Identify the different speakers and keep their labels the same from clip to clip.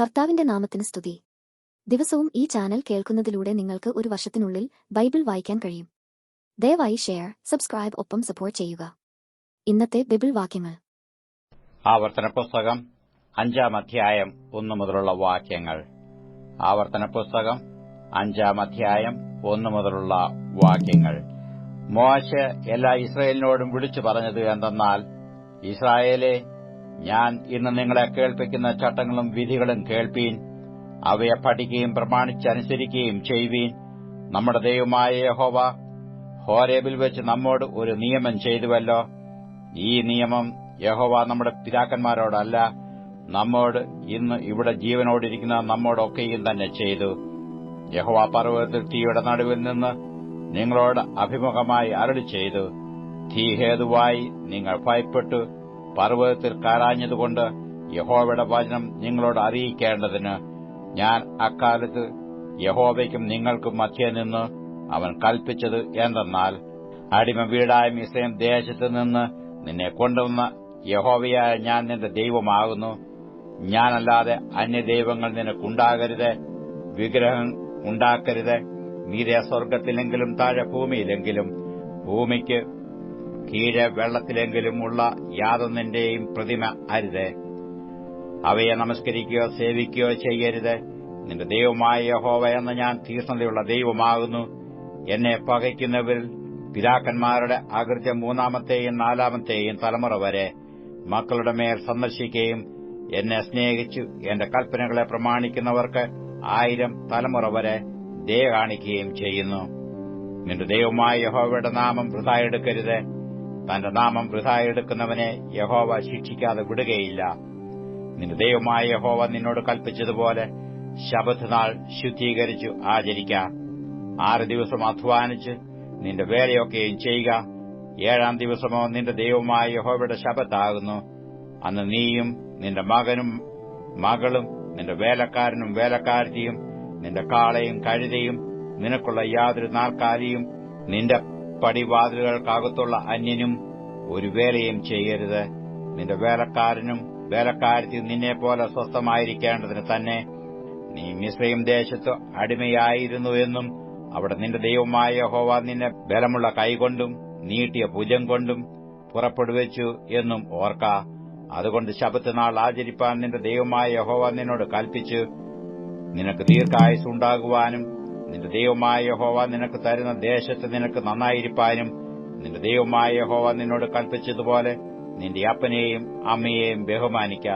Speaker 1: കർത്താവിന്റെ നാമത്തിന് സ്തുതി. ദിവസവും ഈ ചാനൽ കേൾക്കുന്നതിലൂടെ നിങ്ങൾക്ക് ഒരു വർഷത്തിനുള്ളിൽ ബൈബിൾ വായിക്കാൻ കഴിയും. ദയവായി ഷെയർ സബ്സ്ക്രൈബ് ഒപ്പം സപ്പോർട്ട് ചെയ്യുക. ഇന്നത്തെ ബൈബിൾ വാക്യങ്ങൾ.
Speaker 2: ആവർത്തന പുസ്തകം അഞ്ചാം അധ്യായം ഒന്നു മുതലുള്ള വാക്യങ്ങൾ. ആവർത്തന പുസ്തകം അഞ്ചാം അധ്യായം ഒന്നു മുതലുള്ള വാക്യങ്ങൾ. മോശ എല്ലാ ഇസ്രയേലിനോടും വിളിച്ചു പറഞ്ഞത് എന്തെന്നാൽ ഇസ്രായേലെ ഞാൻ ഇന്ന് നിങ്ങളെ കേൾപ്പിക്കുന്ന ചട്ടങ്ങളും വിധികളും കേൾപ്പീൻ അവയെ പഠിക്കുകയും പ്രമാണിച്ചനുസരിക്കുകയും ചെയ്യുവീൻ നമ്മുടെ ദൈവമായ യഹോവ ഹോരേബിൽ വെച്ച് നമ്മോട് ഒരു നിയമം ചെയ്തുവല്ലോ. ഈ നിയമം യഹോവ നമ്മുടെ പിതാക്കന്മാരോടല്ല നമ്മോട് ഇന്ന് ഇവിടെ ജീവനോടിരിക്കുന്ന നമ്മോടൊക്കെയും തന്നെ ചെയ്തു. യഹോവ പർവതത്തിൽ തീയുടെ നടുവിൽ നിന്ന് നിങ്ങളോട് അഭിമുഖമായി അരളി ചെയ്തു തീ ഹേതുവായി നിങ്ങൾ ഭയപ്പെട്ടു. പർവതത്തിൽ കാരാഞ്ഞതുകൊണ്ട് യഹോവയുടെ വചനം നിങ്ങളോട് അറിയിക്കേണ്ടതിന് ഞാൻ അക്കാലത്ത് യഹോവയ്ക്കും നിങ്ങൾക്കും മധ്യേ നിന്ന് അവൻ കൽപ്പിച്ചത് എന്തെന്നാൽ അടിമ വീടായ മിസയം ദേശത്ത് നിന്ന് നിന്നെ കൊണ്ടുവന്ന യഹോവയായ ഞാൻ നിന്റെ ദൈവമാകുന്നു. ഞാനല്ലാതെ അന്യദൈവങ്ങൾ നിനക്കുണ്ടാകരുത്. വിഗ്രഹം ഉണ്ടാക്കരുത്. നീരെ സ്വർഗത്തിലെങ്കിലും താഴെ ഭൂമിയിലെങ്കിലും ഭൂമിക്ക് കീഴെ വെള്ളത്തിലെങ്കിലും ഉള്ള യാതൊന്നിന്റെയും പ്രതിമ അരുത്. അവയെ നമസ്കരിക്കുകയോ സേവിക്കുകയോ ചെയ്യരുത്. നിന്റെ ദൈവമായ യഹോവ എന്ന ഞാൻ തീഷ്ണതയുള്ള ദൈവമാകുന്നു. എന്നെ പകയ്ക്കുന്നവരിൽ പിതാക്കന്മാരുടെ അകൃത്യം മൂന്നാമത്തെയും നാലാമത്തെയും തലമുറ വരെ മക്കളുടെ മേൽ സന്ദർശിക്കുകയും എന്നെ സ്നേഹിച്ചു എന്റെ കൽപ്പനകളെ പ്രമാണിക്കുന്നവർക്ക് ആയിരം തലമുറ വരെ ദയ കാണിക്കുകയും ചെയ്യുന്നു. നിന്റെ ദൈവമായ യഹോവയുടെ നാമം വൃഥായെടുക്കരുത് തന്റെ നാമം വൃഥായെടുക്കുന്നവനെ യഹോവ ശിക്ഷിക്കാതെ വിടുകയില്ല. നിന്റെ ദൈവമായ യഹോവ നിന്നോട് കൽപ്പിച്ചതുപോലെ ശബത് നാൾ ശുദ്ധീകരിച്ചു ആചരിക്കാം. ആറ് ദിവസം അധ്വാനിച്ച് നിന്റെ വേലയൊക്കെയും ചെയ്യുക. ഏഴാം ദിവസമോ നിന്റെ ദൈവമായ യഹോവയുടെ ശബത്താകുന്നു അന്ന് നീയും നിന്റെ മകനും മകളും നിന്റെ വേലക്കാരനും വേലക്കാരിയും നിന്റെ കാളയും കഴുതയും നിനക്കുള്ള യാതൊരു നാൽക്കാലിയും നിന്റെ പടിവാതിലുകൾക്കകത്തുള്ള അന്യനും ഒരു വേലയും ചെയ്യരുത്. നിന്റെ വേലക്കാരനും വേലക്കാരത്തി നിന്നെപ്പോലെ സ്വസ്ഥമായിരിക്കേണ്ടതിന് തന്നെ നീ മിശ്രയും ദേശത്ത് അടിമയായിരുന്നു എന്നും അവിടെ നിന്റെ ദൈവമായ ഹോവ നിന്നെ ബലമുള്ള കൈകൊണ്ടും നീട്ടിയ ഭുജം കൊണ്ടും പുറപ്പെടുവച്ചു എന്നും ഓർക്ക. അതുകൊണ്ട് ശബത്ത് നാൾ ആചരിപ്പാൻ നിന്റെ ദൈവമായ യഹോവ നിന്നോട് കൽപ്പിച്ച് നിനക്ക് ദീർഘായുസ് ഉണ്ടാകുവാനും നിന്റെ ദൈവമായ യഹോവ നിനക്ക് തരുന്ന ദേശത്ത് നിനക്ക് നന്നായിരിക്കാനും നിന്റെ ദൈവമായ യഹോവ നിന്നോട് കൽപ്പിച്ചതുപോലെ നിന്റെ അപ്പനെയും അമ്മയെയും ബഹുമാനിക്ക.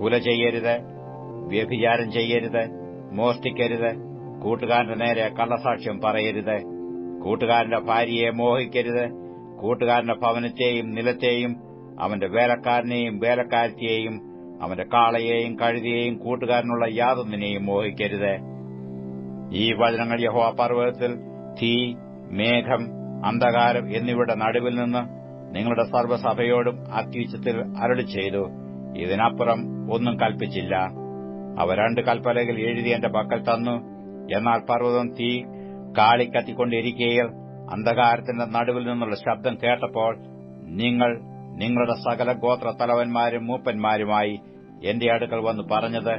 Speaker 2: കുല ചെയ്യരുത് വ്യഭിചാരം ചെയ്യരുത് മോഷ്ടിക്കരുത് കൂട്ടുകാരന്റെ നേരെ കള്ളസാക്ഷ്യം പറയരുത്. കൂട്ടുകാരന്റെ ഭാര്യയെ മോഹിക്കരുത് കൂട്ടുകാരന്റെ ഭവനത്തെയും നിലത്തെയും അവന്റെ വേലക്കാരനെയും വേലക്കാരത്തെയും അവന്റെ കാളയെയും കഴുതിയെയും കൂട്ടുകാരനുള്ള യാതൊന്നിനെയും മോഹിക്കരുത്. ഈ വചനങ്ങൾ യഹോവ പർവതത്തിൽ തീ മേഘം അന്ധകാരം എന്നിവയുടെ നടുവിൽ നിന്ന് നിങ്ങളുടെ സർവസഭയോടും അത്യുച്ചത്തിൽ അരളി ചെയ്തു. ഇതിനപ്പുറം ഒന്നും കൽപ്പിച്ചില്ല. അവ രണ്ട് കൽപ്പലകൾ എഴുതി എന്റെ പക്കൽ തന്നു. എന്നാൽ പർവതം തീ കാളിക്കത്തിക്കൊണ്ടിരിക്കുകയിൽ അന്ധകാരത്തിന്റെ നടുവിൽ നിന്നുള്ള ശബ്ദം കേട്ടപ്പോൾ നിങ്ങൾ നിങ്ങളുടെ സകല ഗോത്ര തലവന്മാരും മൂപ്പന്മാരുമായി എന്റെ അടുക്കൽ വന്ന് പറഞ്ഞത്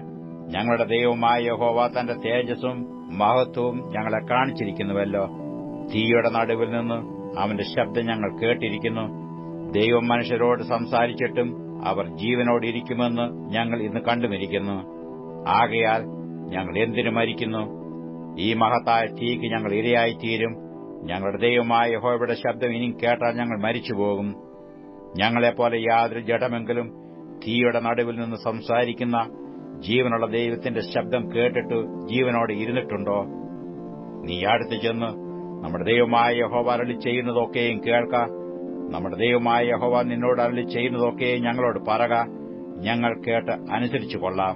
Speaker 2: ഞങ്ങളുടെ ദൈവമായ യഹോവ തന്റെ തേജസ്സും മഹത്വവും ഞങ്ങളെ കാണിച്ചിരിക്കുന്നുവല്ലോ. തീയുടെ നടുവിൽ നിന്ന് അവന്റെ ശബ്ദം ഞങ്ങൾ കേട്ടിരിക്കുന്നു. ദൈവം മനുഷ്യരോട് സംസാരിച്ചിട്ടും അവർ ജീവനോടിരിക്കുമെന്ന് ഞങ്ങൾ ഇന്ന് കണ്ടുമിരിക്കുന്നു. ആകയാൽ ഞങ്ങൾ എന്തിനു മരിക്കുന്നു? ഈ മഹത്തായ തീക്ക് ഞങ്ങൾ ഇരയായിത്തീരും. ഞങ്ങളുടെ ദൈവമായ യഹോവയുടെ ശബ്ദം ഇനിയും കേട്ടാൽ ഞങ്ങൾ മരിച്ചുപോകും. ഞങ്ങളെപ്പോലെ യാതൊരു ജഡമെങ്കിലും തീയുടെ നടുവിൽ നിന്ന് സംസാരിക്കുന്ന ജീവനുള്ള ദൈവത്തിന്റെ ശബ്ദം കേട്ടിട്ട് ജീവനോട് ഇരുന്നിട്ടുണ്ടോ? നീ അടുത്ത് ചെന്ന് നമ്മുടെ ദൈവമായ യഹോവ അരളി ചെയ്യുന്നതൊക്കെയും കേൾക്ക. നമ്മുടെ ദൈവമായ യഹോവ നിന്നോട് അരളി ചെയ്യുന്നതൊക്കെയും ഞങ്ങളോട് പറക. ഞങ്ങൾ കേട്ട് അനുസരിച്ചു കൊള്ളാം.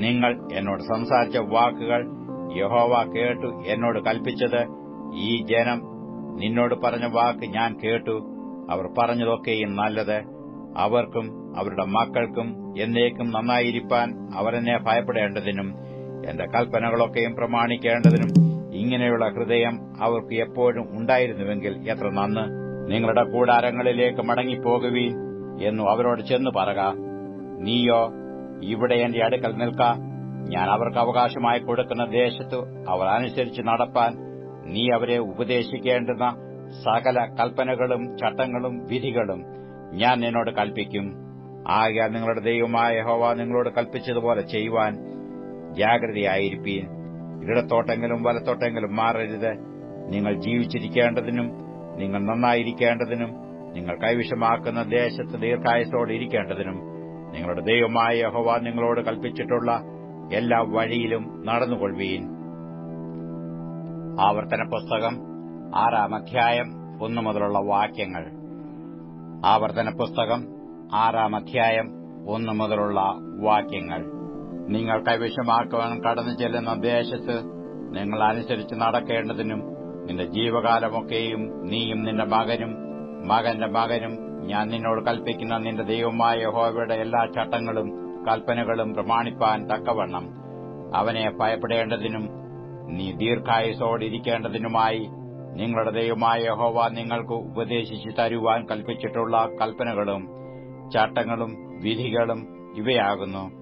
Speaker 2: നിങ്ങൾ എന്നോട് സംസാരിച്ച വാക്കുകൾ യഹോവ കേട്ടു എന്നോട് കൽപ്പിച്ചത് ഈ ജനം നിന്നോട് പറഞ്ഞ വാക്ക് ഞാൻ കേട്ടു. അവർ പറഞ്ഞതൊക്കെയും നല്ലത്. അവർക്കും അവരുടെ മക്കൾക്കും എന്നേക്കും നന്നായിരിക്കാൻ അവരെന്നെ ഭയപ്പെടേണ്ടതിനും എന്റെ കൽപ്പനകളൊക്കെയും പ്രമാണിക്കേണ്ടതിനും ഇങ്ങനെയുള്ള ഹൃദയം അവർക്ക് എപ്പോഴും ഉണ്ടായിരുന്നുവെങ്കിൽ എത്ര നന്ന് നിങ്ങളുടെ കൂടാരങ്ങളിലേക്ക് മടങ്ങിപ്പോകുവീൻ എന്നു അവരോട് ചെന്നു പറക. നീയോ ഇവിടെ എന്റെ അടുക്കൽ നിൽക്ക. ഞാൻ അവർക്ക് അവകാശമായി കൊടുക്കുന്ന ദേശത്ത് അവർ അനുസരിച്ച് നടപ്പാൻ നീ അവരെ ഉപദേശിക്കേണ്ടുന്ന സകല കൽപ്പനകളും ചട്ടങ്ങളും വിധികളും ഞാൻ നിന്നോട് കൽപ്പിക്കും. ആകെ നിങ്ങളുടെ ദൈവമായ ഹോവ നിങ്ങളോട് കൽപ്പിച്ചതുപോലെ ചെയ്യുവാൻ ജാഗ്രതയായിരിക്കും ഇടത്തോട്ടെങ്കിലും വലത്തോട്ടെങ്കിലും മാറരുത്. നിങ്ങൾ ജീവിച്ചിരിക്കേണ്ടതിനും നിങ്ങൾ നന്നായിരിക്കേണ്ടതിനും നിങ്ങൾ കൈവിഷമാക്കുന്ന ദേശത്ത് ദീർഘായുസോടെ ഇരിക്കേണ്ടതിനും നിങ്ങളുടെ ദൈവമായ യഹോവ നിങ്ങളോട് കൽപ്പിച്ചിട്ടുള്ള എല്ലാ വഴിയിലും നടന്നുകൊള്ളുവീൻ. ആവർത്തന പുസ്തകം ആറാം അധ്യായം ഒന്നു മുതലുള്ള വാക്യങ്ങൾ. ആവർത്തന പുസ്തകം ആറാം അധ്യായം ഒന്നു മുതലുള്ള വാക്യങ്ങൾ. നിങ്ങൾ കൈവശമാക്കുവാൻ കടന്നു ചെല്ലുന്ന ദേശത്ത് നിങ്ങൾ അനുസരിച്ച് നടക്കേണ്ടതിനും നിന്റെ ജീവകാലമൊക്കെയും നീയും നിന്റെ മകനും മകന്റെ മകനും ഞാൻ നിന്നോട് കൽപ്പിക്കുന്ന നിന്റെ ദൈവമായ ഹോവയുടെ എല്ലാ ചട്ടങ്ങളും കൽപ്പനകളും പ്രമാണിപ്പാൻ തക്കവണ്ണം. അവനെ ഭയപ്പെടേണ്ടതിനും നീ ദീർഘായുസോടിരിക്കേണ്ടതിനുമായി നിങ്ങളുടെ ദൈവമായ ഹോവ നിങ്ങൾക്ക് ഉപദേശിച്ചു തരുവാൻ കൽപ്പിച്ചിട്ടുള്ള കൽപ്പനകളും ചട്ടങ്ങളും വിധികളും ഇവയാകുന്നു.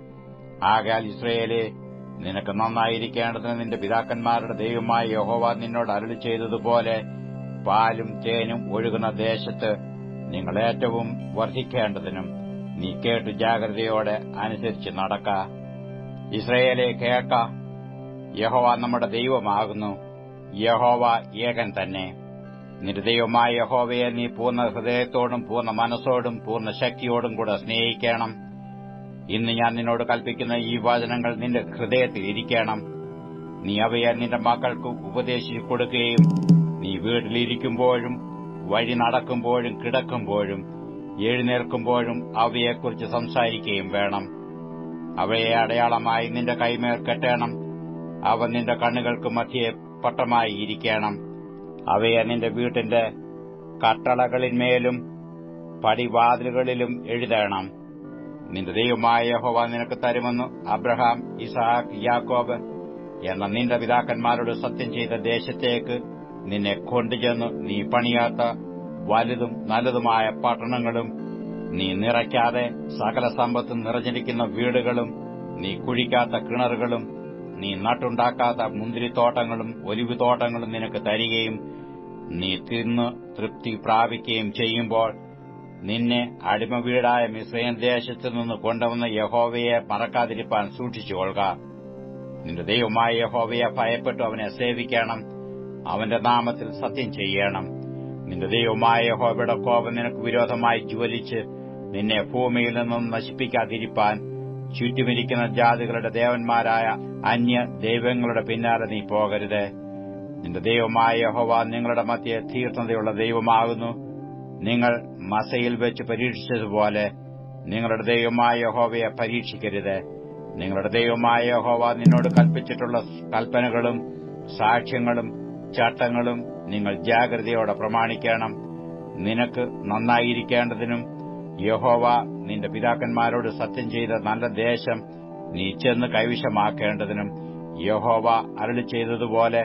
Speaker 2: ആകാൽ ഇസ്രയേലെ നിനക്ക് നന്നായിരിക്കേണ്ടതിന് നിന്റെ പിതാക്കന്മാരുടെ ദൈവമായ യഹോവ നിന്നോട് അരളി ചെയ്തതുപോലെ പാലും തേനും ഒഴുകുന്ന ദേശത്ത് നിങ്ങൾ ഏറ്റവും വർദ്ധിക്കേണ്ടതിനും നീ കേട്ടു ജാഗ്രതയോടെ അനുസരിച്ച് നടക്ക. ഇസ്രയേലെ കേൾക്ക. യഹോവ നമ്മുടെ ദൈവമാകുന്നു. യഹോവ ഏകൻ തന്നെ. നിന്റെ ദൈവമായ യഹോവയെ നീ പൂർണ ഹൃദയത്തോടും പൂർണ മനസ്സോടും പൂർണ ശക്തിയോടും കൂടെ സ്നേഹിക്കണം. ഇന്ന് ഞാൻ നിന്നോട് കൽപ്പിക്കുന്ന ഈ വചനങ്ങൾ നിന്റെ ഹൃദയത്തിൽ ഇരിക്കണം. നീ അവയെ നിന്റെ മക്കൾക്ക് ഉപദേശിച്ചു കൊടുക്കുകയും നീ വീട്ടിലിരിക്കുമ്പോഴും വഴി നടക്കുമ്പോഴും കിടക്കുമ്പോഴും എഴുന്നേൽക്കുമ്പോഴും അവയെക്കുറിച്ച് സംസാരിക്കുകയും വേണം. അവയെ അടയാളമായി നിന്റെ കൈമേൽ കെട്ടണം. അവ നിന്റെ കണ്ണുകൾക്ക് മധ്യേ പട്ടമായി ഇരിക്കണം അവയെ നിന്റെ വീട്ടിന്റെ കട്ടളകളിന്മേലും പടിവാതിലുകളിലും എഴുതണം. നിന്റെ ദൈവമായ യഹോവ നിനക്ക് തരുമെന്ന് അബ്രഹാം ഇസഹാക്ക് യാക്കോബ് എന്ന നിന്റെ പിതാക്കന്മാരോട് സത്യം ചെയ്ത ദേശത്തേക്ക് നിന്നെ കൊണ്ടുചെന്ന് നീ പണിയാത്ത വലുതും നല്ലതുമായ പട്ടണങ്ങളും നീ നിറയ്ക്കാതെ സകല സമ്പത്തും നിറഞ്ഞിരിക്കുന്ന വീടുകളും നീ കുഴിക്കാത്ത കിണറുകളും നീ നട്ടുണ്ടാക്കാത്ത മുന്തിരിത്തോട്ടങ്ങളും ഒലിവുതോട്ടങ്ങളും നിനക്ക് തരികയും നീ തിന്ന് തൃപ്തി പ്രാപിക്കുകയും ചെയ്യുമ്പോൾ നിന്നെ അടിമ വീടായ മിസ്രൈൻ ദേശത്തു നിന്ന് കൊണ്ടുവന്ന യഹോവയെ മറക്കാതിരിപ്പാൻ സൂക്ഷിച്ചുകൊള്ളുക നിന്റെ ദൈവമായ യഹോവയെ ഭയപ്പെട്ടു അവനെ സേവിക്കണം. അവന്റെ നാമത്തിൽ സത്യം ചെയ്യണം. നിന്റെ ദൈവമായ യഹോവയുടെ കോപം നിനക്ക് വിരോധമായി ജ്വലിച്ച് നിന്നെ ഭൂമിയിൽ നിന്നും നശിപ്പിക്കാതിരിപ്പാൻ ചുറ്റുമിരിക്കുന്ന ജാതികളുടെ ദേവന്മാരായ അന്യ ദൈവങ്ങളുടെ പിന്നാലെ നീ പോകരുത്. നിന്റെ ദൈവമായ യഹോവ നിങ്ങളുടെ മധ്യ തീർത്ഥതയുള്ള ദൈവമാകുന്നു. നിങ്ങൾ മസയിൽ വെച്ച് പരീക്ഷിച്ചതുപോലെ നിങ്ങളുടെ ദൈവമായ യഹോവയെ പരീക്ഷിക്കരുത്. നിങ്ങളുടെ ദൈവമായ യഹോവ നിന്നോട് കൽപ്പിച്ചിട്ടുള്ള കൽപ്പനകളും സാക്ഷ്യങ്ങളും ചട്ടങ്ങളും നിങ്ങൾ ജാഗ്രതയോടെ പ്രമാണിക്കണം. നിനക്ക് നന്നായിരിക്കേണ്ടതിനും യഹോവ നിന്റെ പിതാക്കന്മാരോട് സത്യം ചെയ്ത നല്ല ദേശം നീ ചെന്ന് കൈവശമാക്കേണ്ടതിനും യഹോവ അരളി ചെയ്തതുപോലെ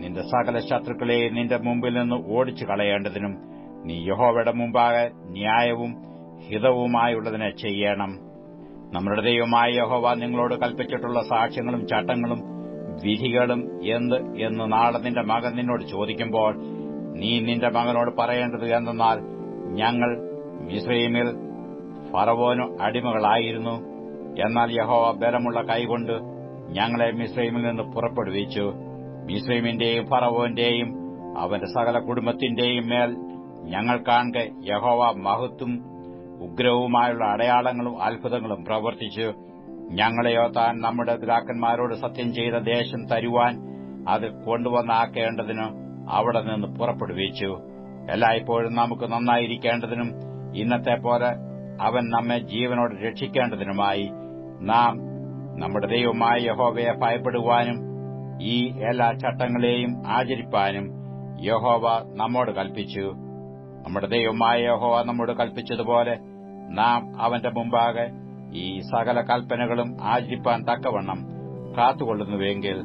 Speaker 2: നിന്റെ സകല ശത്രുക്കളെ നിന്റെ മുമ്പിൽ നിന്ന് ഓടിച്ചു കളയേണ്ടതിനും നീ യഹോവയുടെ മുമ്പാകെ ന്യായവും ഹിതവുമായുള്ളതിനെ ചെയ്യണം. നമ്മുടെ ദൈവമായ യഹോവ നിങ്ങളോട് കൽപ്പിച്ചിട്ടുള്ള സാക്ഷ്യങ്ങളും ചട്ടങ്ങളും വിധികളും എന്ത് എന്ന് നാളെ നിന്റെ മകൻ നിന്നോട് ചോദിക്കുമ്പോൾ നീ നിന്റെ മകനോട് പറയേണ്ടത് എന്തെന്നാൽ ഞങ്ങൾ മിസ്രൈമിൽ ഫറവോനു അടിമകളായിരുന്നു. എന്നാൽ യഹോവ ബലമുള്ള കൈകൊണ്ട് ഞങ്ങളെ മിസ്രൈമിൽ നിന്ന് പുറപ്പെടുവിച്ചു. മിസ്രൈമിന്റെയും ഫറവോന്റെയും അവന്റെ സകല കുടുംബത്തിന്റെയും മേൽ ഞങ്ങൾ കാണെ യഹോവ മഹത്തും ഉഗ്രവുമായുള്ള അടയാളങ്ങളും അത്ഭുതങ്ങളും പ്രവർത്തിച്ചു. ഞങ്ങളെയോ താൻ നമ്മുടെ പിതാക്കന്മാരോട് സത്യം ചെയ്ത ദേശം തരുവാൻ അത് കൊണ്ടുവന്നാക്കേണ്ടതിന് അവിടെ നിന്ന് പുറപ്പെടുവിച്ചു. എല്ലായ്പ്പോഴും നമുക്ക് നന്നായിരിക്കേണ്ടതിനും ഇന്നത്തെ പോലെ അവൻ നമ്മെ ജീവനോട് രക്ഷിക്കേണ്ടതിനുമായി നാം നമ്മുടെ ദൈവമായ യഹോവയെ ഭയപ്പെടുവാനും ഈ എല്ലാ ചട്ടങ്ങളെയും ആചരിപ്പാനും യഹോവ നമ്മോട് കൽപ്പിച്ചു. നമ്മുടെ ദൈവമായ യഹോവ നമ്മോട് കൽപ്പിച്ചതുപോലെ നാം അവന്റെ മുമ്പാകെ ഈ സകല കൽപ്പനകളും ആചരിപ്പാൻ തക്കവണ്ണം കാത്തുകൊള്ളുന്നുവെങ്കിൽ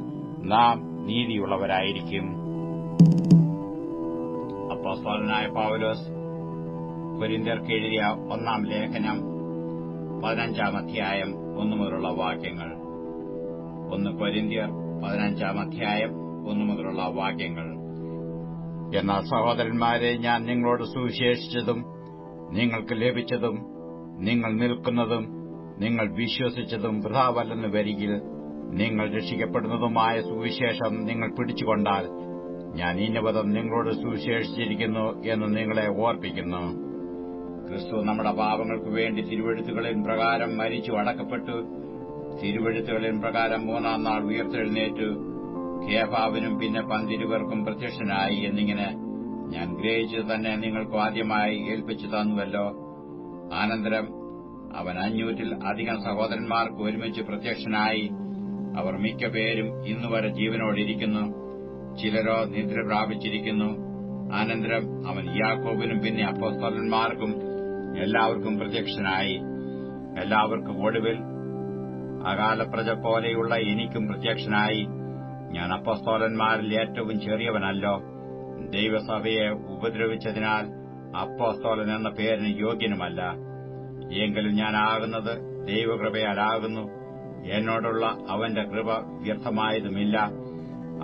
Speaker 2: നാം നീതിയുള്ളവരായിരിക്കും. അപ്പോസ്തോലനായ പൗലോസ് കൊരിന്ത്യർക്ക് എഴുതിയ ഒന്നാം ലേഖനം പതിനഞ്ചാം അധ്യായം ഒന്നു മുതലുള്ള വാക്യങ്ങൾ. ഒന്ന് കൊരിന്തിയർ പതിനഞ്ചാം അധ്യായം ഒന്നു മുതലുള്ള വാക്യങ്ങൾ. എന്നാൽ സഹോദരന്മാരെ ഞാൻ നിങ്ങളോട് സുവിശേഷിച്ചതും നിങ്ങൾക്ക് ലഭിച്ചതും നിങ്ങൾ നിൽക്കുന്നതും നിങ്ങൾ വിശ്വസിച്ചതും വൃഥാവല്ലെന്ന് വരികിൽ നിങ്ങൾ രക്ഷിക്കപ്പെടുന്നതുമായ സുവിശേഷം നിങ്ങൾ പിടിച്ചുകൊണ്ടാൽ ഞാൻ ഇന്നപദം നിങ്ങളോട് സുവിശേഷിച്ചിരിക്കുന്നു എന്ന് നിങ്ങളെ ഓർപ്പിക്കുന്നു. ക്രിസ്തു നമ്മുടെ പാപങ്ങൾക്ക് വേണ്ടി തിരുവഴുത്തുകളിൻ പ്രകാരം മരിച്ചു അടക്കപ്പെട്ടു. തിരുവഴുത്തുകളിൻ പ്രകാരം മൂന്നാം നാൾ ഉയർത്തെഴുന്നേറ്റു. കേഫാവിനും പിന്നെ പന്തിരുവർക്കും പ്രത്യക്ഷനായി എന്നിങ്ങനെ ഞാൻ ഗ്രഹിച്ചത് തന്നെ നിങ്ങൾക്ക് ആദ്യമായി ഏൽപ്പിച്ചു തന്നുവല്ലോ. അനന്തരം അവൻ അഞ്ഞൂറ്റിൽ അധികം സഹോദരന്മാർക്ക് ഒരുമിച്ച് പ്രത്യക്ഷനായി. അവർ മിക്ക പേരും ഇന്നുവരെ ജീവനോടിരിക്കുന്നു ചിലരോ നിദ്ര പ്രാപിച്ചിരിക്കുന്നു. അനന്തരം അവൻ യാക്കോബിനും പിന്നെ അപ്പോസ്തലന്മാർക്കും എല്ലാവർക്കും പ്രത്യക്ഷനായി. എല്ലാവർക്കും ഒടുവിൽ അകാലപ്രജ പോലെയുള്ള എനിക്കും പ്രത്യക്ഷനായി. ഞാൻ അപ്പസ്തോലന്മാരിൽ ഏറ്റവും ചെറിയവനല്ലോ. ദൈവസഭയെ ഉപദ്രവിച്ചതിനാൽ അപ്പസ്തോലൻ എന്ന പേരിന് യോഗ്യനുമല്ല. എങ്കിലും ഞാൻ ആകുന്നത് ദൈവകൃപയാലാകുന്നു. എന്നോടുള്ള അവന്റെ കൃപ വ്യർത്ഥമായതുമില്ല.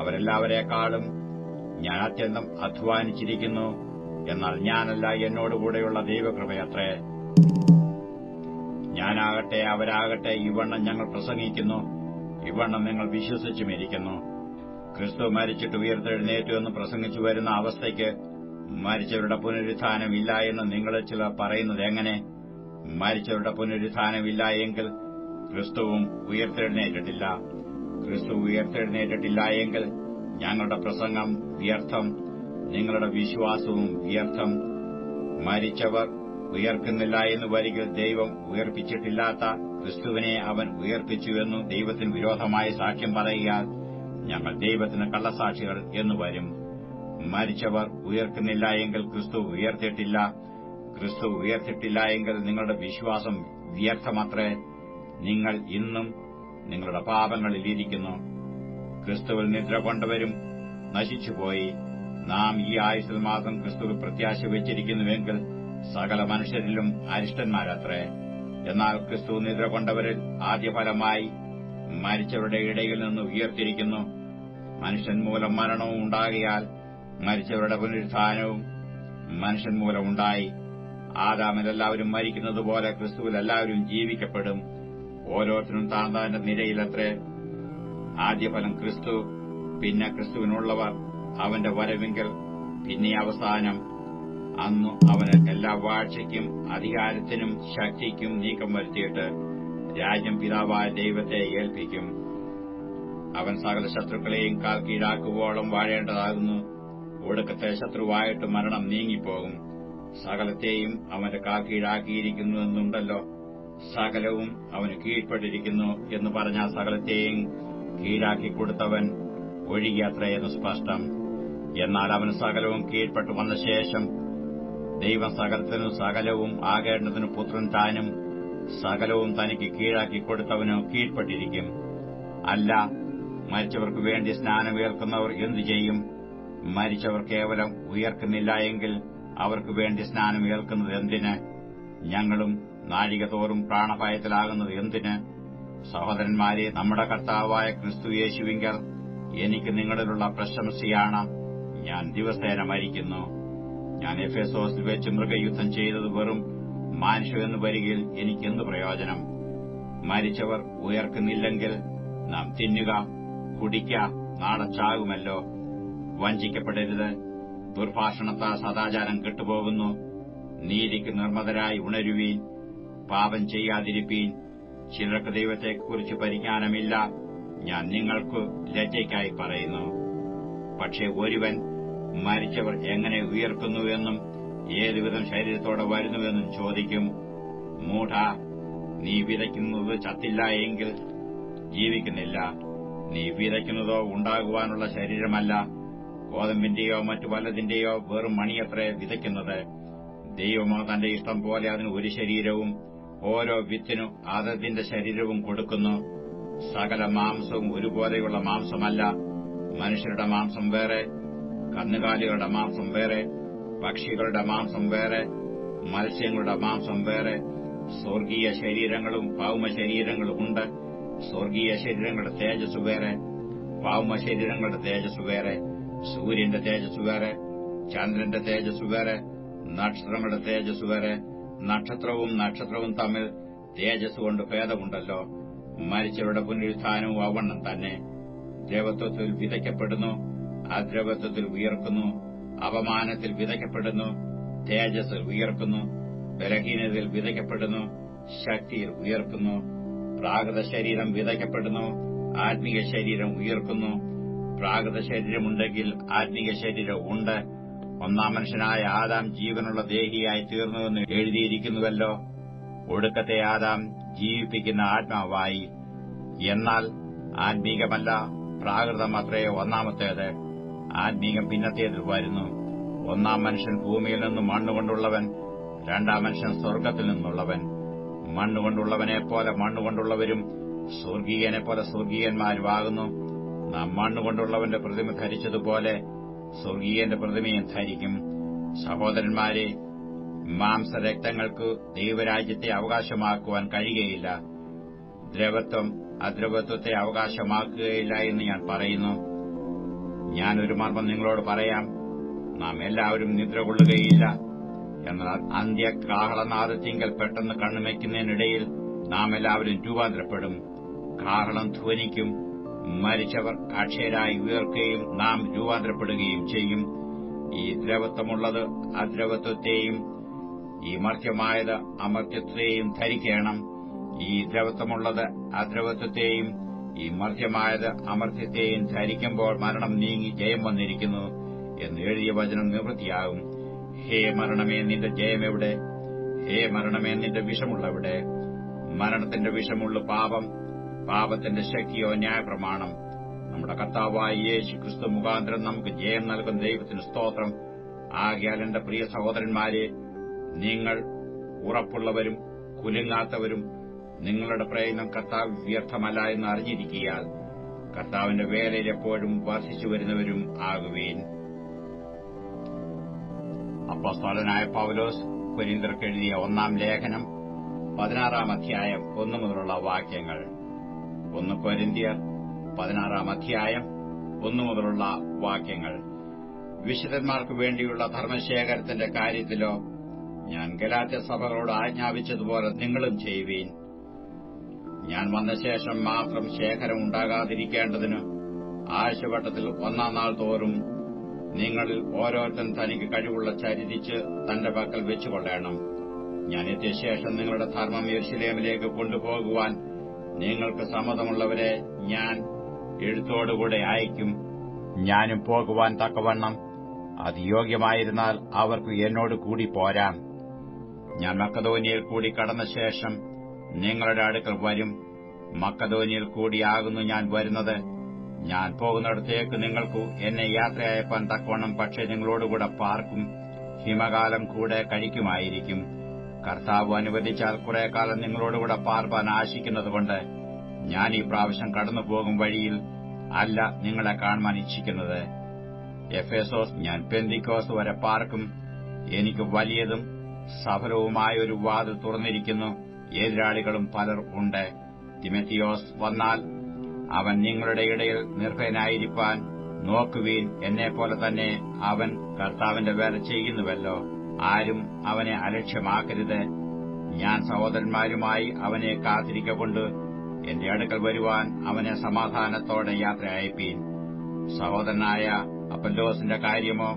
Speaker 2: അവരെല്ലാവരെക്കാളും ഞാൻ അത്യന്തം അധ്വാനിച്ചിരിക്കുന്നു. എന്നാൽ ഞാനല്ല എന്നോടുകൂടെയുള്ള ദൈവകൃപയത്രേ ഞാനാകട്ടെ അവരാകട്ടെ ഇവണ്ണം ഞങ്ങൾ പ്രസംഗിക്കുന്നു. ഇവണ്ണം നിങ്ങൾ വിശ്വസിച്ചും ഇരിക്കുന്നു. ക്രിസ്തു മരിച്ചിട്ട് ഉയർത്തെഴുന്നേറ്റു എന്ന് പ്രസംഗിച്ചു വരുന്ന അവസ്ഥയ്ക്ക് മരിച്ചവരുടെ പുനരുത്ഥാനമില്ല എന്ന് നിങ്ങളെ ചിലർ പറയുന്നത് എങ്ങനെ? മരിച്ചവരുടെ പുനരുത്ഥാനമില്ല എങ്കിൽ ക്രിസ്തുവും ഉയർത്തെഴുന്നേറ്റിട്ടില്ല. ക്രിസ്തു ഉയർത്തെഴുന്നേറ്റിട്ടില്ല എങ്കിൽ ഞങ്ങളുടെ പ്രസംഗം വ്യർത്ഥം നിങ്ങളുടെ വിശ്വാസവും വ്യർത്ഥം മരിച്ചവർ ഉയർക്കുന്നില്ല എന്ന് വരികിൽ ദൈവം ഉയർപ്പിച്ചിട്ടില്ലാത്ത ക്രിസ്തുവിനെ അവൻ ഉയർപ്പിച്ചുവെന്നു ദൈവത്തിന് വിരോധമായി സാക്ഷ്യം പറയുകയാൽ ഞങ്ങൾ ദൈവത്തിന് കള്ളസാക്ഷികൾ എന്ന് വരും. മരിച്ചവർ ഉയർക്കുന്നില്ല എങ്കിൽ ക്രിസ്തു ഉയർത്തിട്ടില്ല ക്രിസ്തു ഉയർത്തിട്ടില്ല എങ്കിൽ നിങ്ങളുടെ വിശ്വാസം വ്യർത്ഥമത്രേ. നിങ്ങൾ ഇന്നും നിങ്ങളുടെ പാപങ്ങളിൽ ഇരിക്കുന്നു. ക്രിസ്തുവിൽ നിദ്ര കൊണ്ടുവരും. നശിച്ചുപോയി. നാം ഈ ആയുസിൽ മാത്രം ക്രിസ്തുവിൽ പ്രത്യാശ വച്ചിരിക്കുന്നുവെങ്കിൽ സകല മനുഷ്യരിലും അരിഷ്ടന്മാരത്രേ. എന്നാൽ ക്രിസ്തു നിദ്ര കൊണ്ടവരിൽ ആദ്യഫലമായി മരിച്ചവരുടെ ഇടയിൽ നിന്ന് ഉയർത്തിരിക്കുന്നു. മനുഷ്യൻ മൂലം മരണവും ഉണ്ടാകിയാൽ മരിച്ചവരുടെ പുനരുത്ഥാനവും മനുഷ്യൻ മൂലം ഉണ്ടായി. ആദാമിൽ എല്ലാവരും മരിക്കുന്നതുപോലെ ക്രിസ്തുവിൽ എല്ലാവരും ജീവിക്കപ്പെടും. ഓരോരുത്തരും താൻ താന്റെ നിരയിലത്രേ. ആദ്യഫലം ക്രിസ്തു പിന്നെ ക്രിസ്തുവിനുള്ളവർ. അവന്റെ വരവിങ്കൽ പിന്നെ അവസാനം അന്നു അവന് എല്ലാ വാഴ്ചയ്ക്കും അധികാരത്തിനും ശക്തിക്കും നീക്കം വരുത്തിയിട്ട് രാജ്യം പിതാവായ ദൈവത്തെ ഏൽപ്പിക്കും. അവൻ സകല ശത്രുക്കളെയും കാൽ കീഴാക്കുവോളം വാഴേണ്ടതാകുന്നു. ഒടുക്കത്തെ ശത്രുവായിട്ട് മരണം നീങ്ങിപ്പോകും. സകലത്തെയും അവന്റെ കാൽ കീഴാക്കിയിരിക്കുന്നുവെന്നുണ്ടല്ലോ സകലവും അവന് കീഴ്പ്പെട്ടിരിക്കുന്നു എന്ന് പറഞ്ഞ സകലത്തെയും കീഴാക്കി കൊടുത്തവൻ എന്ന് സ്പഷ്ടം. എന്നാൽ അവൻ സകലവും കീഴ്പ്പെട്ടു. വന്ന ശേഷം ദൈവം സകലത്തിനും സകലവും ആകേണ്ടതിനു പുത്രൻ താനും സകലവും തനിക്ക് കീഴാക്കി കൊടുത്തവനു കീഴ്പ്പെട്ടിരിക്കും. അല്ല മരിച്ചവർക്ക് വേണ്ടി സ്നാനമേൽക്കുന്നവർ എന്തു ചെയ്യും? മരിച്ചവർ കേവലം ഉയർക്കുന്നില്ല എങ്കിൽ അവർക്ക് വേണ്ടി സ്നാനം ഏൽക്കുന്നത് എന്തിന്? ഞങ്ങളും നാഴിക തോറും പ്രാണഭയത്തിലാകുന്നത് എന്തിന്? സഹോദരന്മാരെ നമ്മുടെ കർത്താവായ ക്രിസ്തു യേശുവിങ്കർ എനിക്ക് നിങ്ങളിലുള്ള പ്രശംസയാണ്. ഞാൻ ദിവസേന മരിക്കുന്നു ഞാൻ എഫേസോസിൽ വെച്ച് മൃഗയുദ്ധം ചെയ്തത് വെറും മാനുഷ്യമെന്ന് വരികിൽ എനിക്കെന്ത് പ്രയോജനം? മരിച്ചവർ ഉയർക്കുന്നില്ലെങ്കിൽ നാം തിന്നുക കുടിക്ക നാളെ ചാകുമല്ലോ. വഞ്ചിക്കപ്പെടരുത്. ദുർഭാഷണത്താൽ സദാചാരം കെട്ടുപോകുന്നു. നീതിക്ക് നിർമ്മതരായി ഉണരുവീൻ. പാപം ചെയ്യാതിരിപ്പീൻ. ചിലർക്ക് ദൈവത്തെക്കുറിച്ച് പരിജ്ഞാനമില്ല. ഞാൻ നിങ്ങൾക്ക് ലജ്ജയ്ക്കായി പറയുന്നു. പക്ഷേ ഒരുവൻ മരിച്ചവർ എങ്ങനെ ഉയർക്കുന്നുവെന്നും ഏതുവിധം ശരീരത്തോടെ വരുന്നുവെന്നും ചോദിക്കും. മൂഢ നീ വിതയ്ക്കുന്നത് ചത്തില്ല എങ്കിൽ ജീവിക്കുന്നില്ല. നീ വിതയ്ക്കുന്നതോ ഉണ്ടാകുവാനുള്ള ശരീരമല്ല. ഗോതമ്പിന്റെയോ മറ്റു വല്ലതിന്റെയോ വെറും മണിയത്രേ വിതയ്ക്കുന്നത്. ദൈവമോ തന്റെ ഇഷ്ടം പോലെ അതിന് ഒരു ശരീരവും ഓരോ വിത്തിനും അതതിന്റെ ശരീരവും കൊടുക്കുന്നു. സകല മാംസവും ഒരുപോലെയുള്ള മാംസമല്ല. മനുഷ്യരുടെ മാംസം വേറെ കന്നുകാലികളുടെ മാംസം വേറെ പക്ഷികളുടെ മാംസം വേറെ മത്സ്യങ്ങളുടെ മാംസം വേറെ സ്വർഗീയ ശരീരങ്ങളും ഭൗമ ശരീരങ്ങളും ഉണ്ട്. സ്വർഗീയ ശരീരങ്ങളുടെ തേജസ് വേറെ ഭൗമ ശരീരങ്ങളുടെ തേജസ് വേറെ സൂര്യന്റെ തേജസ് വേറെ ചന്ദ്രന്റെ തേജസ് വേറെ നക്ഷത്രങ്ങളുടെ തേജസ് വേറെ. നക്ഷത്രവും നക്ഷത്രവും തമ്മിൽ തേജസ് കൊണ്ട് ഭേദമുണ്ടല്ലോ. മരിച്ചവരുടെ പുനരുത്ഥാനവും അവണ്ണം തന്നെ. ദേവത്വത്തിൽ വിതയ്ക്കപ്പെടുന്നു. അദ്രവത്വത്തിൽ ഉയർക്കുന്നു അപമാനത്തിൽ വിതയ്ക്കപ്പെടുന്നു തേജസ്സിൽ ഉയർക്കുന്നു ബലഹീനതയിൽ വിതയ്ക്കപ്പെടുന്നു ശക്തിയിൽ ഉയർക്കുന്നു പ്രാകൃത ശരീരം വിതയ്ക്കപ്പെടുന്നു ആത്മീയ ശരീരം ഉയർക്കുന്നു. പ്രാകൃത ശരീരമുണ്ടെങ്കിൽ ആത്മീയ ശരീരം ഉണ്ട്. ഒന്നാം മനുഷ്യനായ ആദാം ജീവനുള്ള ദേഹിയായി തീർന്നുവെന്ന് എഴുതിയിരിക്കുന്നുവല്ലോ. ഒടുക്കത്തെ ആദാം ജീവിപ്പിക്കുന്ന ആത്മാവായി. എന്നാൽ ആത്മീകമല്ല പ്രാകൃതമത്രേ ഒന്നാമത്തേത്. ആത്മീകം പിന്നത്തേത് വരുന്നു ഒന്നാം മനുഷ്യൻ ഭൂമിയിൽ നിന്ന് മണ്ണുകൊണ്ടുള്ളവൻ രണ്ടാം മനുഷ്യൻ സ്വർഗത്തിൽ നിന്നുള്ളവൻ. മണ്ണുകൊണ്ടുള്ളവനെ പോലെ മണ്ണുകൊണ്ടുള്ളവരും സ്വർഗീയനെ പോലെ സ്വർഗീയന്മാരുമാകുന്നു. നാം മണ്ണുകൊണ്ടുള്ളവന്റെ പ്രതിമ ധരിച്ചതുപോലെ സ്വർഗീയന്റെ പ്രതിമയും ധരിക്കും. സഹോദരന്മാരെ മാംസരക്തങ്ങൾക്ക് ദൈവരാജ്യത്തെ അവകാശമാക്കുവാൻ കഴിയുകയില്ല. ദ്രവത്വം അദ്രവത്വത്തെ അവകാശമാക്കുകയില്ല എന്ന് ഞാൻ പറയുന്നു. ഞാൻ ഒരു മർമ്മം നിങ്ങളോട് പറയാം. നാം എല്ലാവരും നിദ്ര കൊള്ളുകയില്ല. എന്നാൽ അന്ത്യകാഹളനാദത്തിങ്കൽ പെട്ടെന്ന് കണ്ണുമയ്ക്കുന്നതിനിടയിൽ നാം എല്ലാവരും രൂപാന്തരപ്പെടും. കാഹളം ധ്വനിക്കും മരിച്ചവർ അക്ഷയരായി ഉയർക്കുകയും നാം രൂപാന്തരപ്പെടുകയും ചെയ്യും. ഈ ദ്രവത്വമുള്ളത് അദ്രവത്വത്തെയും ഈ മർത്യമായത് അമർത്യത്തെയും ധരിക്കണം. ഈ ദ്രവത്വമുള്ളത് അദ്രവത്വത്തെയും ഈ മർദ്ധ്യമായത് അമർത്യത്തെയും ധരിക്കുമ്പോൾ മരണം നീങ്ങി ജയം വന്നിരിക്കുന്നു എന്ന് എഴുതിയ വചനം നിവൃത്തിയാകും. ഹേ മരണമേ നിന്റെ ജയമെവിടെ ഹേ മരണമേ നിന്റെ വിഷമുള്ളവിടെ മരണത്തിന്റെ വിഷമുള്ള പാപം പാപത്തിന്റെ ശക്തിയോ ന്യായപ്രമാണം. നമ്മുടെ കർത്താവായ യേശു ക്രിസ്തു മുഖാന്തരം നമുക്ക് ജയം നൽകുന്ന ദൈവത്തിന് സ്തോത്രം. ആകയാൽ എന്റെ പ്രിയ സഹോദരന്മാരെ നിങ്ങൾ ഉറപ്പുള്ളവരും കുലുങ്ങാത്തവരും നിങ്ങളുടെ പ്രയത്നം കർത്താവ് വ്യർത്ഥമല്ല എന്ന് അറിഞ്ഞിരിക്കിയാൽ കർത്താവിന്റെ വേലയിൽ എപ്പോഴും വർദ്ധിച്ചു വരുന്നവരും ആകുവേൻ. അപ്പസ്തോലനായ പൗലോസ് കൊരിന്തർക്ക് എഴുതിയ ഒന്നാം ലേഖനം പതിനാറാം അധ്യായം ഒന്നു മുതലുള്ള വാക്യങ്ങൾ. ഒന്ന് കൊരിന്തിയർ പതിനാറാം അധ്യായം ഒന്നു മുതലുള്ള വാക്യങ്ങൾ. വിശുദ്ധന്മാർക്ക് വേണ്ടിയുള്ള ധർമ്മശേഖരത്തിന്റെ കാര്യത്തിലോ ഞാൻ ഗലാത്യ സഭകളോട് ആജ്ഞാപിച്ചതുപോലെ നിങ്ങളും ചെയ്യുവീൻ. ഞാൻ വന്ന ശേഷം മാത്രം ശേഖരം ഉണ്ടാകാതിരിക്കേണ്ടതിന് ആഴ്ചവട്ടത്തിൽ ഒന്നാം നാൾ തോറും നിങ്ങളിൽ ഓരോരുത്തൻ തനിക്ക് കഴിവുള്ള ചരിതിച്ച് തന്റെ പക്കൽ വെച്ചുകൊള്ളണം. ഞാൻ എത്തിയ ശേഷം നിങ്ങളുടെ ധർമ്മം യർശിലേമിലേക്ക് കൊണ്ടുപോകുവാൻ നിങ്ങൾക്ക് സമ്മതമുള്ളവരെ ഞാൻ എഴുത്തോടുകൂടെ അയക്കും. ഞാനും പോകുവാൻ തക്കവണ്ണം അത് യോഗ്യമായിരുന്നാൽ അവർക്ക് എന്നോട് കൂടി പോരാം. ഞാൻ മക്കതോനിയിൽ കൂടി കടന്ന ശേഷം നിങ്ങളുടെ അടുക്കൽ വരും. മക്കതോനിയിൽ കൂടിയാകുന്നു ഞാൻ വരുന്നത്. ഞാൻ പോകുന്നിടത്തേക്ക് നിങ്ങൾക്ക് എന്നെ യാത്രയയപ്പാൻ തക്കവണ്ണം പക്ഷേ നിങ്ങളോടുകൂടെ പാർക്കും. ഹിമകാലം കൂടെ കഴിക്കുമായിരിക്കും. കർത്താവ് അനുവദിച്ചാൽ കുറെ കാലം നിങ്ങളോടുകൂടെ പാർപ്പാൻ ആശിക്കുന്നതുകൊണ്ട് ഞാൻ ഈ പ്രാവശ്യം കടന്നുപോകും വഴിയിൽ അല്ല നിങ്ങളെ കാണുവാൻ ഇച്ഛിക്കുന്നത്. എഫേസോസ് ഞാൻ പെന്തിക്കോസ് വരെ പാർക്കും. എനിക്ക് വലിയതും സഫലവുമായ ഒരു വാതിൽ തുറന്നിരിക്കുന്നു. എതിരാളികളും പലർ ഉണ്ട്. തിമത്തിയോസ് വന്നാൽ അവൻ നിങ്ങളുടെ ഇടയിൽ നിർഭയനായിരിക്കാൻ നോക്കുവീൻ. എന്നെപ്പോലെ തന്നെ അവൻ കർത്താവിന്റെ വേല ചെയ്യുന്നുവല്ലോ. ആരും അവനെ അലക്ഷ്യമാക്കരുത്. ഞാൻ സഹോദരന്മാരുമായി അവനെ കാത്തിരിക്കൊണ്ട് എന്റെ അടുക്കൽ വരുവാൻ അവനെ സമാധാനത്തോടെ യാത്ര അയപ്പീൻ. സഹോദരനായ അപ്പല്ലോസിന്റെ കാര്യമോ?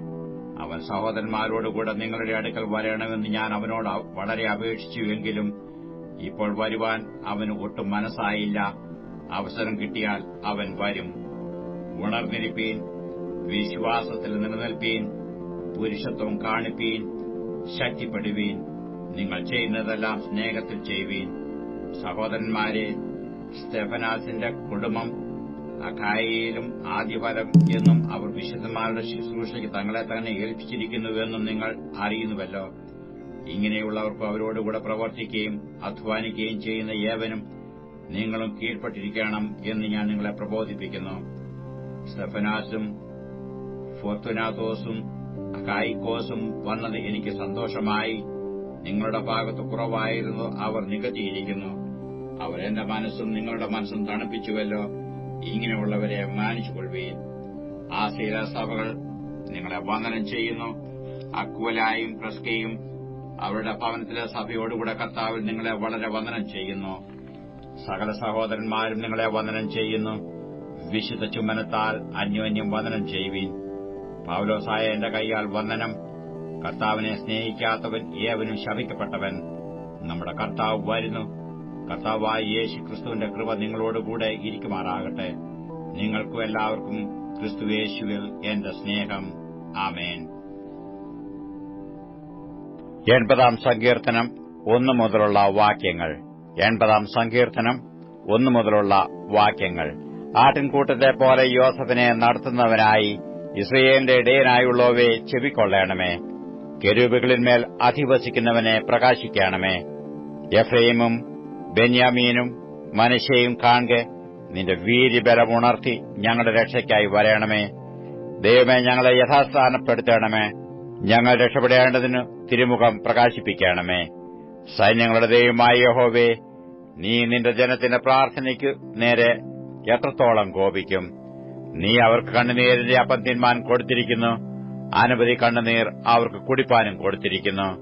Speaker 2: അവൻ സഹോദരന്മാരോടുകൂടെ നിങ്ങളുടെ അടുക്കൽ വരണമെന്ന് ഞാൻ അവനോട് വളരെ അപേക്ഷിച്ചുവെങ്കിലും ഇപ്പോൾ വരുവാൻ അവന് ഒട്ടും മനസ്സായില്ല. അവസരം കിട്ടിയാൽ അവൻ വരും. ഉണർന്നിരിപ്പീൻ വിശ്വാസത്തിൽ നിലനിൽപ്പീൻ പുരുഷത്വം കാണിപ്പീൻ ശക്തിപ്പെടുവീൻ. നിങ്ങൾ ചെയ്യുന്നതെല്ലാം സ്നേഹത്തിൽ ചെയ്യുവീൻ. സഹോദരന്മാരെ സ്റ്റെഫനാസിന്റെ കുടുംബം അഖായയിലും ആദ്യഫലം എന്നും അവർ വിശുദ്ധന്മാരുടെ ശുശ്രൂഷയ്ക്ക് തങ്ങളെ തന്നെ ഏൽപ്പിച്ചിരിക്കുന്നുവെന്നും നിങ്ങൾ അറിയുന്നുവല്ലോ. ഇങ്ങനെയുള്ളവർക്ക് അവരോടുകൂടെ പ്രവർത്തിക്കുകയും അധ്വാനിക്കുകയും ചെയ്യുന്ന ഏവനും നിങ്ങളും കീഴ്പ്പെട്ടിരിക്കണം എന്ന് ഞാൻ നിങ്ങളെ പ്രബോധിപ്പിക്കുന്നു. സ്റ്റെഫനാസും ഫോർത്തുനാത്തോസും കായിക്കോസും വന്നത് എനിക്ക് സന്തോഷമായി. നിങ്ങളുടെ ഭാഗത്ത് കുറവായിരുന്നു അവർ നികത്തിയിരിക്കുന്നു. അവരെന്റെ മനസ്സും നിങ്ങളുടെ മനസ്സും തണുപ്പിച്ചുവല്ലോ. ഇങ്ങനെയുള്ളവരെ മാനിച്ചുകൊള്ളുകയും ആ ശീലാസഭകൾ നിങ്ങളെ വന്ദനം ചെയ്യുന്നു. അക്വലായും പ്രസ്കയും അവരുടെ ഭവനത്തിലെ സഭയോടുകൂടെ കർത്താവിൽ നിങ്ങളെ വളരെ വന്ദനം ചെയ്യുന്നു. സകല സഹോദരന്മാരും നിങ്ങളെ വന്ദനം ചെയ്യുന്നു. വിശുദ്ധ ചുമനത്താൽ അന്യോന്യം വന്ദനം ചെയ്യുവീൻ. പൗലോസായ എന്റെ കൈയാൽ വന്ദനം. കർത്താവിനെ സ്നേഹിക്കാത്തവൻ ഏവനും ശപിക്കപ്പെട്ടവൻ നമ്മുടെ കർത്താവ് വരുന്നു. കർത്താവായ യേശു ക്രിസ്തുവിന്റെ കൃപ നിങ്ങളോടുകൂടെ ഇരിക്കുമാറാകട്ടെ. നിങ്ങൾക്കും എല്ലാവർക്കും ക്രിസ്തുവേശുവിൽ എന്റെ സ്നേഹം. ആമേൻ. എൺപതാം സങ്കീർത്തനം ഒന്നു മുതലുള്ള വാക്യങ്ങൾ. എൺപതാം സങ്കീർത്തനം ഒന്നു മുതലുള്ള വാക്യങ്ങൾ. ആട്ടിൻകൂട്ടത്തെ പോലെ യോസഫിനെ നടത്തുന്നവനായി ഇസ്രയേലിന്റെ ഇടയനായുള്ളവയെ ചെവിക്കൊള്ളണമേ. കെരൂബുകളിന്മേൽ അധിവസിക്കുന്നവനെ പ്രകാശിക്കണമേ. എഫ്രൈമും ബെന്യാമീനും മനശയും കാണെ നിന്റെ വീര്യബലമുണർത്തി ഞങ്ങളുടെ രക്ഷയ്ക്കായി വരയണമേ ദൈവമേ ഞങ്ങളെ യഥാസ്ഥാനപ്പെടുത്തണമേ. ഞങ്ങൾ രക്ഷപ്പെടേണ്ടതിന് തിരുമുഖം പ്രകാശിപ്പിക്കണമേ. സൈന്യങ്ങളുടെ ദൈവമായ യഹോവേ നീ നിന്റെ ജനത്തിന്റെ പ്രാർത്ഥനയ്ക്ക് നേരെ എത്രത്തോളം കോപിക്കും? നീ അവർക്ക് കണ്ണുനീരിന്റെ അപ്പം കൊടുത്തിരിക്കുന്നു. അനവധി കണ്ണുനീർ അവർക്ക് കുടിപ്പാനും കൊടുത്തിരിക്കുന്നു.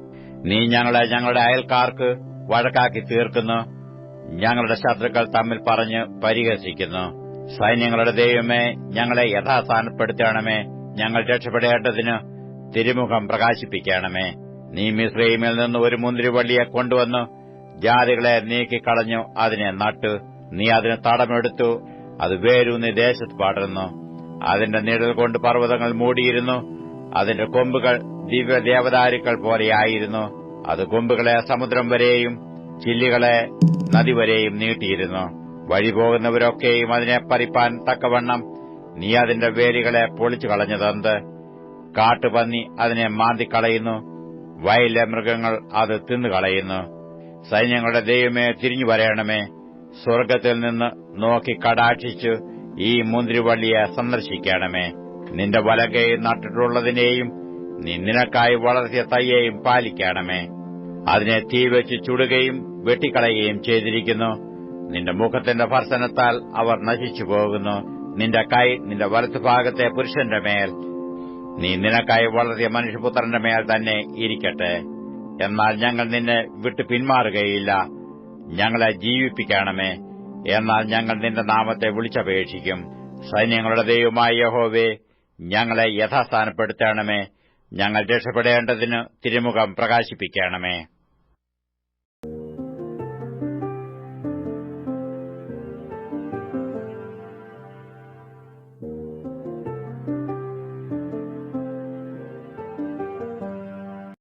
Speaker 2: നീ ഞങ്ങളെ ഞങ്ങളുടെ അയൽക്കാർക്ക് വഴക്കാക്കി തീർക്കുന്നു. ഞങ്ങളുടെ ശത്രുക്കൾ തമ്മിൽ പറഞ്ഞ് പരിഹസിക്കുന്നു. സൈന്യങ്ങളുടെ ദൈവമേ ഞങ്ങളെ യഥാസ്ഥാനപ്പെടുത്തണമേ. ഞങ്ങൾ രക്ഷപ്പെടേണ്ടതിന് തിരുമുഖം പ്രകാശിപ്പിക്കണമേ. നീ മിശ്രീമിൽ നിന്ന് ഒരു മുന്തിരിവള്ളിയെ കൊണ്ടുവന്നു ജാതികളെ നീക്കിക്കളഞ്ഞു അതിനെ നട്ടു നീ അതിന് തടമെടുത്തു അത് വേരൂന്നി ദേശത്ത് പടർന്നു. അതിന്റെ നിഴൽ കൊണ്ട് പർവതങ്ങൾ മൂടിയിരുന്നു അതിന്റെ കൊമ്പുകൾ ദിവ്യദേവതാരുക്കൾ പോലെയായിരുന്നു അത് കൊമ്പുകളെ സമുദ്രം വരെയും ചില്ലികളെ നദി വരെയും നീട്ടിയിരുന്നു. വഴി പോകുന്നവരൊക്കെയും അതിനെ പറിപ്പാൻ തക്കവണ്ണം നീ അതിന്റെ വേലികളെ പൊളിച്ചു കളഞ്ഞതെന്ത് കാട്ടുപന്നി അതിനെ മാന്തിക്കളയുന്നു. വയലിലെ മൃഗങ്ങൾ അത് തിന്നുകളയുന്നു. സൈന്യങ്ങളുടെ ദൈവമേ തിരിഞ്ഞു വരയണമേ സ്വർഗത്തിൽ നിന്ന് നോക്കി കടാക്ഷിച്ചു ഈ മുന്തിരിവള്ളിയെ സന്ദർശിക്കണമേ. നിന്റെ വലകൈ നട്ടിട്ടുള്ളതിനെയും നീ നിനക്കായി വളർത്തിയ തയ്യേയും പാലിക്കണമേ. അതിനെ തീവെച്ച് ചുടുകയും വെട്ടിക്കളയുകയും ചെയ്തിരിക്കുന്നു. നിന്റെ മുഖത്തിന്റെ ഭർസനത്താൽ അവർ നശിച്ചു പോകുന്നു നിന്റെ കൈ നിന്റെ വലത്തുഭാഗത്തെ പുരുഷന്റെ മേൽ നീ നിനക്കായി വളർത്തിയ മനുഷ്യപുത്രന്റെ മേൽ തന്നെ ഇരിക്കട്ടെ. എന്നാൽ ഞങ്ങൾ നിന്നെ വിട്ടു പിന്മാറുകയില്ല. ഞങ്ങളെ ജീവിപ്പിക്കണമേ. എന്നാൽ ഞങ്ങൾ നിന്റെ നാമത്തെ വിളിച്ചപേക്ഷിക്കും. സൈന്യങ്ങളുടെ ദൈവമായ യഹോവേ ഞങ്ങളെ യഥാസ്ഥാനപ്പെടുത്തണമേ. ഞങ്ങൾ രക്ഷപ്പെടേണ്ടതിന് തിരുമുഖം പ്രകാശിപ്പിക്കണമേ.